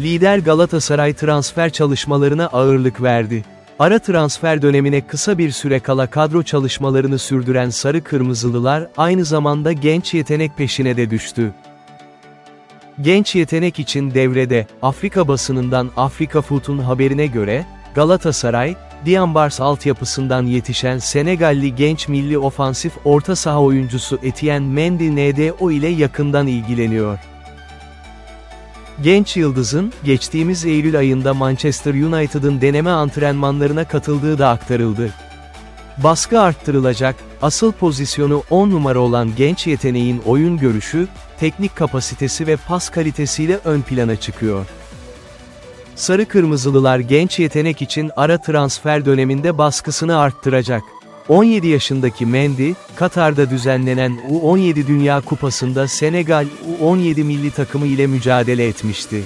lider Galatasaray transfer çalışmalarına ağırlık verdi. Ara transfer dönemine kısa bir süre kala kadro çalışmalarını sürdüren Sarı Kırmızılılar, aynı zamanda genç yetenek peşine de düştü. Genç yetenek için devrede, Afrika basınından Afrika Foot'un haberine göre, Galatasaray, Diambars altyapısından yetişen Senegalli genç milli ofansif orta saha oyuncusu Etienne Mendy NDO ile yakından ilgileniyor. Genç Yıldız'ın, geçtiğimiz Eylül ayında Manchester United'ın deneme antrenmanlarına katıldığı da aktarıldı. Baskı arttırılacak, asıl pozisyonu 10 numara olan genç yeteneğin oyun görüşü, teknik kapasitesi ve pas kalitesiyle ön plana çıkıyor. Sarı Kırmızılılar genç yetenek için ara transfer döneminde baskısını arttıracak. 17 yaşındaki Mendy, Katar'da düzenlenen U17 Dünya Kupası'nda Senegal U17 milli takımı ile mücadele etmişti.